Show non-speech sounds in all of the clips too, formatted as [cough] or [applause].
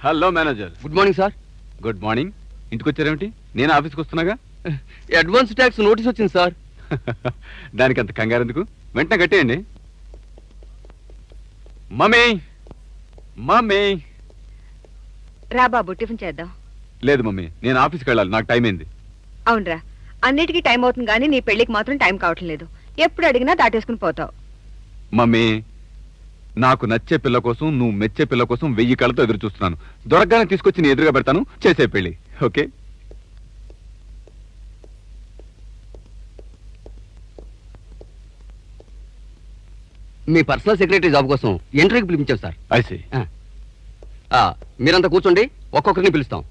Hello manager. Good morning sir. Good morning. ఇంటికి వచ్చారేమిటి నేను ఆఫీస్కి వస్తున్నాగా? [laughs] అడ్వాన్స్ ట్యాక్స్ నోటీస్ వచ్చింది సార్. [laughs] దానికి అంత కంగారు ఎందుకు వెంటనే కట్టేయండి. మమ్మీ! మమ్మీ! రా బాబు టిఫిన్ చేద్దాం. లేదు మమ్మీ నేను ఆఫీస్కి వెళ్ళాలి నాకు టైం అయింది. అవునరా అన్నిటికీ టైం అవుతుంది కానీ నీ పెళ్ళికి మాత్రం టైం కావటం లేదు ఎప్పుడు అడిగినా దాటేసుకుని పోతావు. మమ్మీ! నాకు నచ్చే పిల్ల కోసం నువ్వు మెచ్చే పిల్ల కోసం వెయ్యి కళ్ళతో ఎదురు చూస్తున్నాను దొరకగానే తీసుకొచ్చి నీ ఎదురుగా పెడతాను. చేసే పెళ్ళి. ఓకే? మీ పర్సనల్ సెక్రటరీ జాబ్ కోసం ఇంటర్వ్యూకి పిలిపించాం సార్. ఐసి మీరంతా కూర్చోండి. ఒక్కొక్కరిని పిలుస్తాం.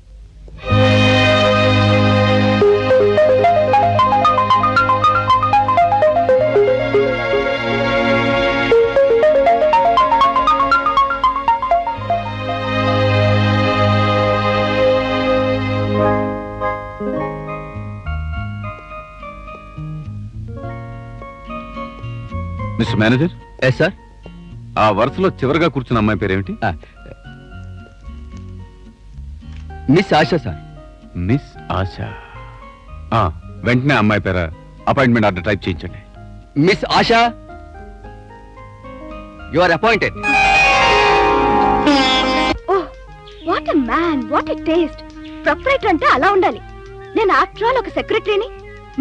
Mister manager? ఎస్ సార్ ఆ వరుసలో చివరిగా కూర్చున్న అమ్మాయి పేరేమిటి? Miss Asha sir miss Asha వెంటనే అమ్మాయి పేర అపాయింట్మెంట్ ఆర్డర్ టైప్ చేయించండి. Miss Asha you are appointed what a man what a taste proprietor అంటే అలా ఉండాలి. నేను ఆఫ్టర్ ఆల్ ఒక సెక్రటరీని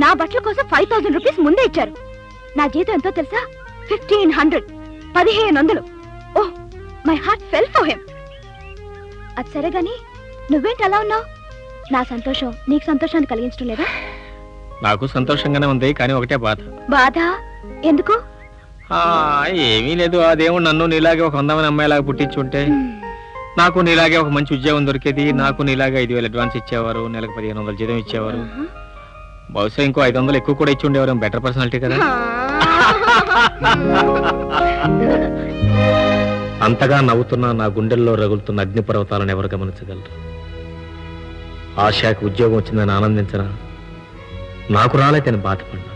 నా బట్టల కోసం ఫైవ్ థౌసండ్ రూపీస్ ముందే ఇచ్చారు. నా జీతం ఎంతో తెలుసా? Fifteen hundred. పదిహేను వందలు. ఓహ్ my heart fell for him. అది సరే గాని నువ్వేంటి అలా ఉన్నావు? నా సంతోషం నీకు సంతోషాన్ని కలిగించడం లేదా? నాకు సంతోషంగానే ఉంది కానీ ఒకటే బాధ. బాధ? ఎందుకు? ఆ, ఏమీ లేదు ఆ దేవుడు నన్ను నీలాగే ఒక అందమైన అమ్మాయిలాగా పుట్టించుంటే నాకు నీలాగే ఒక మంచి ఉద్యోగం దొరికేది నాకు నీలాగే ఐదు వేలు అడ్వాన్స్ ఇచ్చేవారు నెలకు పదిహేను వందలు జీతం ఇచ్చేవారు. బహుశా ఇంకో ఐదు వందలు ఎక్కువ కూడా ఇచ్చి ఉండేవారు బెటర్ పర్సనాలిటీ కదా. అంతగా నవ్వుతున్న నా గుండెల్లో రగులుతున్న అగ్నిపర్వతాలను ఎవరు గమనించగలరు? ఆశాకి ఉద్యోగం వచ్చిందని ఆనందించనా నాకు రాలేదని బాధపడినా?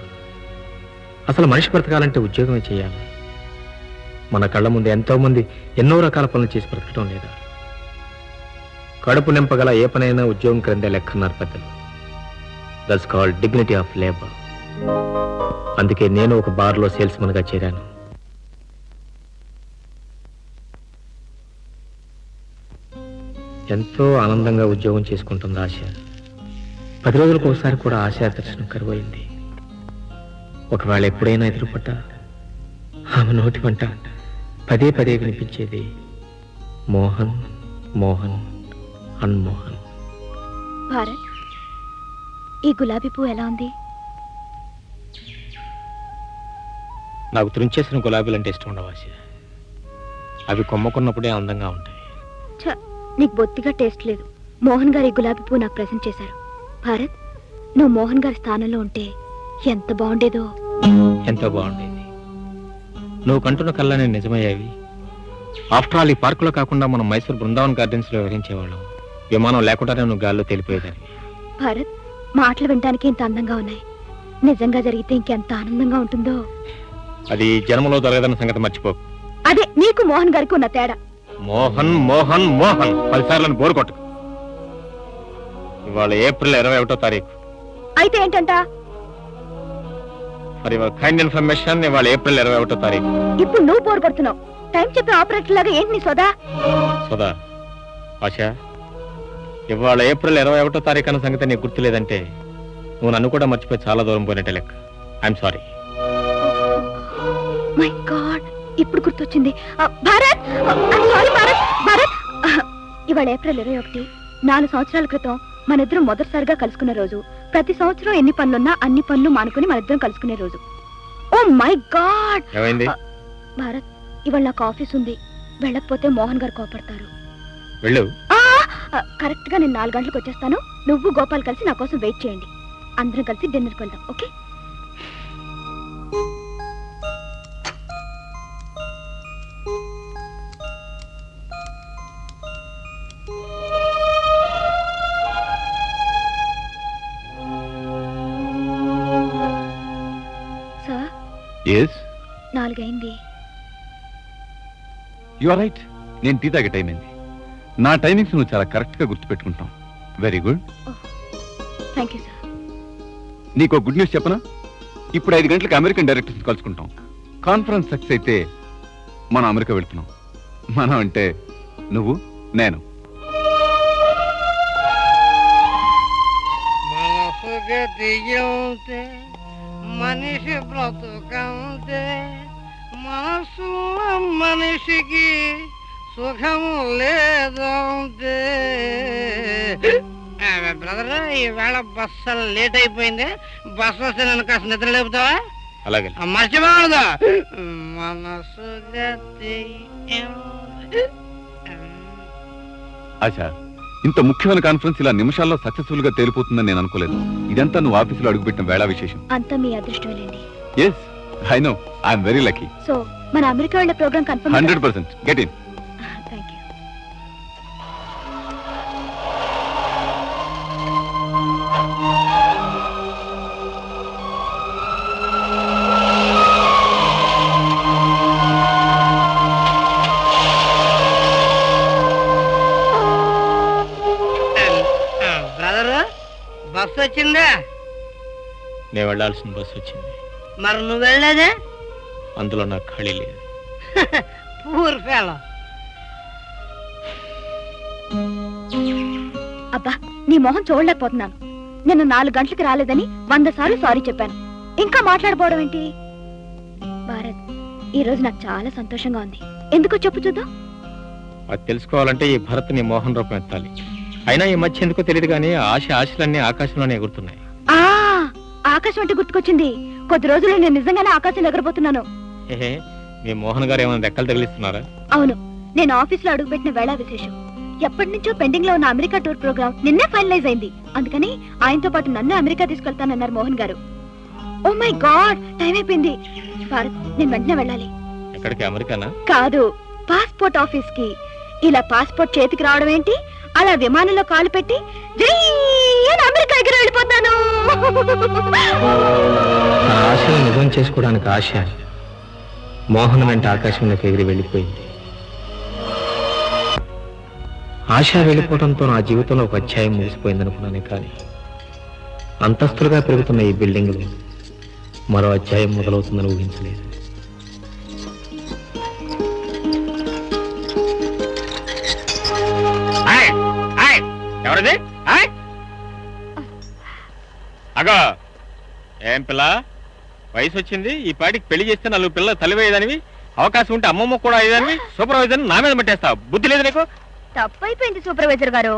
అసలు మనిషి బ్రతకాలంటే ఉద్యోగమే చేయాలి. మన కళ్ళ ముందు ఎంతోమంది ఎన్నో రకాల పనులు చేసి బ్రతకటం లేదా? కడుపు నింపగల ఏ పనైనా ఉద్యోగం క్రిందే లెక్కన్నారు పెద్దలు. That's called dignity of labour అందుకే నేను ఒక బార్లో సేల్స్మన్గా గా చేరాను. ఎంతో ఆనందంగా ఉద్యోగం చేసుకుంటుంది ఆశ. పది రోజులకు ఒకసారి కూడా ఆశ దర్శనం కరువైంది. ఒకవేళ ఎప్పుడైనా ఎదురుపడ్డా ఆమె నోటి వంట పదే పదే వినిపించేది మోహన్ మోహన్ అన్మోహన్. భారత్ ఈ గులాబీ పువ్వు ఎలా ఉంది? నాకు త్రుంచేసిన గులాబీలు అంటే ఇష్టం ఉండవు ఆశ. అవి కొమ్మకున్నప్పుడే అందంగా ఉంటాయి. ఛ, నీకు బొత్తిగా టేస్ట్ లేదు. మోహన్ గారి ఈ గులాబీ పువ్వు నాకు ప్రెజెంట్ చేశారు. భారత్ నువ్వు మోహన్ గారి స్థానంలో ఉంటే ఎంత బాగుండేదో. ఎంతో బాగుండేది. నువ్వు కంటున్న కళ్ళని నిజమయ్యేవి. ఆఫ్టర్ ఆల్ ఈ పార్కులో కాకుండా మనం మైసూర్ బృందావన్ గార్డెన్స్లో వివరించేవాళ్ళం విమానం లేకుండానే నువ్వు గాల్లో తెలిపోయేదాన్ని భారత్ మాటలు వినడానికి ఇంత అందంగా ఉన్నాయి. నిజంగా జరిగితే ఇంకెంత ఆనందంగా ఉంటుందో. అది జన్మలో జరగదన్న సంగతి మర్చిపో. అదే నీకు మోహన్ గారికి ఉన్న తేడా. మోహన్ మోహన్ మోహన్. పదిసార్లు బోరు కొట్టు ఇవాళ ఏప్రిల్ ఇరవై ఒకటో తారీఖు. అయితే ఏంటంట? ఫర్ యువర్ కైండ్ ఇన్ఫర్మేషన్ ఇవాళ ఏప్రిల్ ఇరవై ఒకటో తారీఖు. ఇప్పుడు నువ్వు బోర్ కొడుతున్నావు. టైం చెప్పే ఆపరేటర్ లాగా ఏంటి నీ సోదా? సుధా ఆశ ఇవాళ ఏప్రిల్ ఇరవై ఒకటో తారీఖు అన్న సంగతి నీకు గుర్తులేదంటే నువ్వు నన్ను కూడా మర్చిపోయి చాలా దూరం పోయినట్టే లెక్క. ఐఎమ్ సారీ మై గాడ్ ఇప్పుడు గుర్తొచ్చింది. భారత్! సారీ భారత్ భారత్! ఇవాళ ఏప్రిల్ ఇరవై ఒకటి నాలుగు సంవత్సరాల క్రితం మన ఇద్దరం మొదటిసారిగా కలుసుకున్న రోజు. ప్రతి సంవత్సరం ఎన్ని పనులున్నా అన్ని పనులు మానుకుని మన ఇద్దరం కలుసుకునే రోజు. Oh my God! భారత్ ఇవాళ నాకు ఆఫీస్ ఉంది. వెళ్ళకపోతే మోహన్ గారు కోపడతారు. వెళ్ళు. కరెక్ట్గా నేను నాలుగు గంటలకు వచ్చేస్తాను. నువ్వు గోపాల్ కలిసి నా కోసం వెయిట్ చేయండి. అందరం కలిసి డిన్నర్కి వెళ్దాం ఓకే? ఎస్ నాలుగైంది. యు ఆర్ రైట్ నేను టీ తాగే టైం అయింది. నా టైమింగ్స్ నువ్వు చాలా కరెక్ట్గా గుర్తుపెట్టుకుంటావు very good thank you sir నీకు గుడ్ న్యూస్ చెప్పనా? ఇప్పుడు ఐదు గంటలకు అమెరికన్ డైరెక్టర్స్ కలుసుకుంటాం. కాన్ఫరెన్స్ సక్సెస్ అయితే మనం అమెరికా వెళ్తున్నాం. మనం అంటే నువ్వు నేను. మనసు గతియంతే మనిషి బ్రతుకంతే మనసు మనిషికి సుఖము లేదంతే బ్రదర్ ఈవేళ బస్సు లేట్ అయిపోయింది. బస్సు వస్తే నన్ను కాస్త నిద్ర లేపుతావా? అలాగే. ఆ, మర్చిపోకూడదు. మనసు గతి ఆశ ఇంత ముఖ్యమైన కాన్ఫరెన్స్ ఇలా నిమిషాల్లో సక్సెస్ఫుల్గా తేలిపోతుందని నేను అనుకోలేదు. ఇదంతా నువ్వు ఆఫీసులో అడుగుపెట్టిన వేళ విశేషం. అంతా మీ అదృష్టమేనండి yes I know I'm very lucky so మన అమెరికా వెళ్ళే programme confirm hundred percent get in bus వచ్చిందా? నేను వెళ్ళాల్సిన బస్సు వచ్చింది. మరి నువ్వు వెళ్ళలేదే? అందులో నాకు ఖాళీ లేదు. [laughs] పూర్ ఫెలో అబ్బా నీ మొహం చూడలేకపోతున్నాను. నిన్న నాలుగు గంటలకు రాలేదని వంద సార్లు సారీ చెప్పాను. ఇంకా మాట్లాడపోవడం ఏంటి? భారత్ ఈ రోజు నాకు చాలా సంతోషంగా ఉంది. ఎందుకో చెప్పు చూద్దాం. అది తెలుసుకోవాలంటే ఈ భరత్ నీ మోహన్ రూపం ఎత్తాలి. అయినా ఈ మధ్య ఎందుకో తెలియదు కానీ ఆశ ఆశలన్నీ ఆకాశంలోనే ఎగురుతున్నాయి. ఆ ఆకాశం అంటే గుర్తుకొచ్చింది. కొద్ది రోజులు నేను నిజంగానే ఆకాశం ఎగరబోతున్నాను. ఏహే మీ మోహన్ గారు ఏమైనా రెక్కలు తగిలిస్తున్నారా? అవును నేను ఆఫీస్లో అడుగుపెట్టిన వేళ విశేషం. ఎప్పటి నుంచో పెండింగ్లో ఉన్న అమెరికా టూర్ ప్రోగ్రామ్ నిన్నే ఫైనలైజ్ అయింది. అందుకని ఆయనతో పాటు నన్ను అమెరికా తీసుకెళ్తానన్నారు మోహన్ గారు. ఓ మై గాడ్ టైం అయిపోయింది. భారత్ నేను వెంటనే వెళ్ళాలి. ఎక్కడికి అమెరికానా? కాదు పాస్పోర్ట్ ఆఫీస్కి ఇలా పాస్పోర్ట్ చేతికి రావడం ఏంటి? అలా విమానంలో కాలు పెట్టి అమెరికా ఎగిరి వెళ్ళిపోతాను. తన ఆశను నిజం చేసుకోవడానికి ఆశ మోహన్ వెంట ఆకాశంలోకి ఎగిరి వెళ్ళిపోయింది. ఆశ వెళ్ళిపోవడంతో నా జీవితంలో ఒక అధ్యాయం ముగిసిపోయింది అనుకున్నానే కానీ అంతస్తులుగా పెరుగుతున్న ఈ బిల్డింగ్లో మరో అధ్యాయం మొదలవుతుందని ఊహించలేదు. ఎవరిది అగో. ఏం పిల్ల? వయసు వచ్చింది ఈ పాటికి పెళ్ళి చేస్తే నలుగు పిల్లలు తలివేయదానివి అవకాశం ఉంటే అమ్మమ్మ కూడా అయ్యేదానివి సూపర్వైజర్ నా మీద పట్టేస్తావు. బుద్ధి లేదు నీకు? తప్పైపోయింది సూపర్వైజర్ గారు.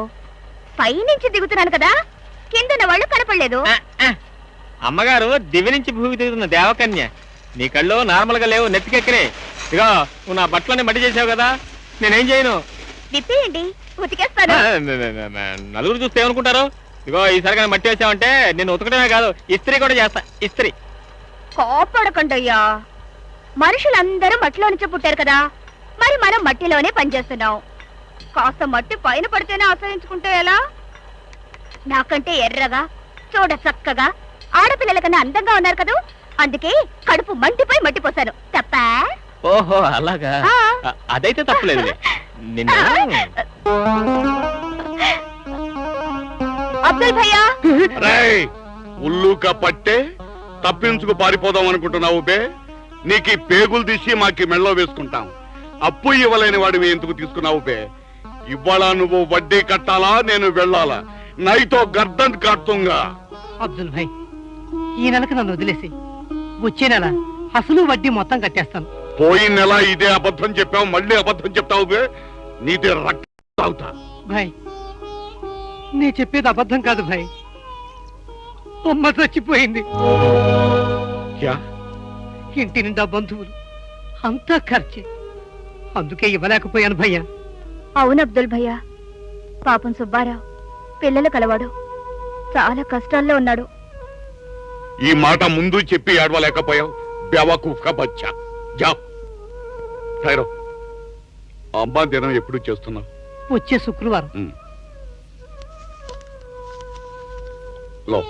పై నుంచి దిగుతున్నాను కదా కింద వాళ్ళు కనపడలేదు. అమ్మగారు దివి నుంచి భూమి దిగుతున్న దేవకన్య. నీ కళ్ళు నార్మల్గా లేవు నెత్తికెక్కరే. ఇగో నువ్వు నా బట్టలని మట్టి చేసావు కదా నేనేం చేయను? విప్పేయండి. ఉతికేస్తాను. నలుగురు చూస్తే ఏమనుకుంటారు? ఇగో ఈసారి కానీ మట్టి వేసావంటే నేను ఉతకడమే కాదు ఇస్త్రీ కూడా చేస్తా ఇస్త్రీ. కోపడకండి అయ్యా మనుషులందరూ మట్టిలో నుంచి పుట్టారు కదా. మరి మనం మట్టిలోనే పనిచేస్తున్నాం. కాస్త మట్టి పైన పడితేనే ఆశ్రయించుకుంటే ఎలా? నాకంటే ఎర్రగా చూడ చక్కగా ఆడపిల్లల కన్నా అందంగా ఉన్నారు కదా. అందుకే కడుపు మంటిపోయి మట్టి పోసాను తప్ప? ఓహో అలాగా. అదైతే తప్పలేదు. [laughs] నిన్న? అబ్దుల్ భయ్యా. రేయ్ ఉల్లుక పట్టే తప్పించుకు పారిపోదాం అనుకుంటున్నావు బే. నీకు ఈ పేగులు తీసి మాకి మెళ్ళో వేసుకుంటాం. అప్పు ఇవ్వలేని వాడివి ఎందుకు తీసుకున్నావు బే? ఇవాళ నువ్వు వడ్డీ కట్టాలా నేను వెళ్ళాలా? నైతో గర్దన్ కాడుతుంగా అబ్దుల్ భాయ్ ఈ నెలకు నన్ను వదిలేసి వచ్చే నెల అసలు వడ్డీ మొత్తం కట్టేస్తాను. పోయిన నెల ఇదే అబద్ధం చెప్పావు మళ్ళీ అబద్ధం చెప్తావు బే నీది రక్తం తాగుతా. భాయ్ నీ చెప్పేది అబద్ధం కాదు భాయ్. అమ్మ చచ్చిపోయింది. క్యా? ఇంటి నిండా బంధువులు అంతా ఖర్చే. అందుకే ఇవ్వలేకపోయాను భయ్యా. అవును అబ్దుల్ భయ్యా. పాపం సుబ్బారావు పిల్లలు కలవాడు. చాలా కష్టాల్లో ఉన్నాడు. ఈ మాట ముందు చెప్పి ఏడవలేకపోయావు. బెవకూఫ్ బచ్చా జా ఠైరో అమ్మా దినం ఎప్పుడు చేస్తున్నావు? వచ్చే శుక్రవారం. లో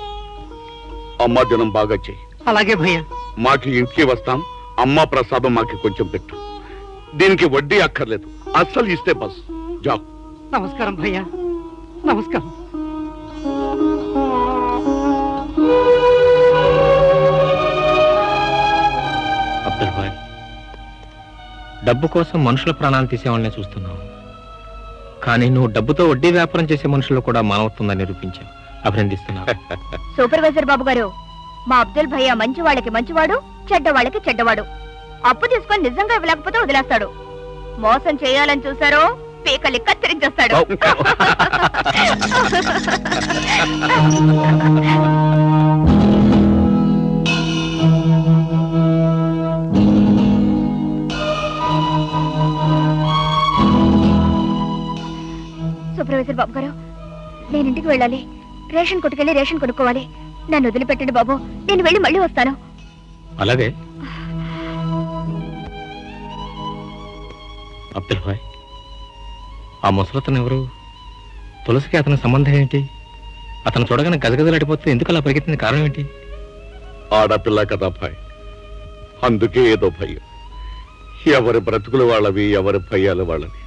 అమ్మా దినం బాగా చెయ్యి అలాగే భయ్యా. మాకి ఇంటికి వస్తాం అమ్మ ప్రసాదం మాకి కొంచెం పెట్టు. దీనికి వడ్డీ అక్కర్లేదు. అస్సలు ఇస్తే బస్. జా నమస్కారం భయ్యా. నమస్కారం. డబ్బు కోసం మనుషుల ప్రాణాలు తీసేవాళ్ళనే చూస్తున్నావు. కానీ నువ్వు డబ్బుతో వడ్డీ వ్యాపారం చేసే మనుషుల్లో కూడా మానవత్వంగా నిరూపించావు. అభినందిస్తున్నావు [laughs] సూపర్వైజర్ బాబు గారు మా అబ్దుల్ భయ్య మంచి వాళ్ళకి మంచివాడు చెడ్డ వాళ్ళకి చెడ్డవాడు. అప్పు తీసుకొని నిజంగా ఇవ్వలేకపోతే వదిలేస్తాడు. మోసం చేయాలని చూసారో పీకలి కత్తిరించేస్తాడు. [laughs] [laughs] ఇంటికి వెళ్ళాలి. రేషన్ కొట్టుకెళ్ళి రేషన్ కొనుక్కోవాలి. నన్ను వదిలిపెట్టండి బాబు. నేను వెళ్ళి మళ్ళీ వస్తాను. అలాగే. అబ్దుల్ భాయ్ ఆ ముసలతను ఎవరు? తులసికి అతని సంబంధం ఏంటి? అతను చూడగానే గజగజలాడిపోతే ఎందుకు అలా పరిగెత్తింది? కారణం ఏంటి? ఆడపిల్ల కదా భయ్ అందుకే ఏదో భయం. ఎవరి బ్రతుకులు వాళ్ళవి ఎవరి భయాలు వాళ్ళవి.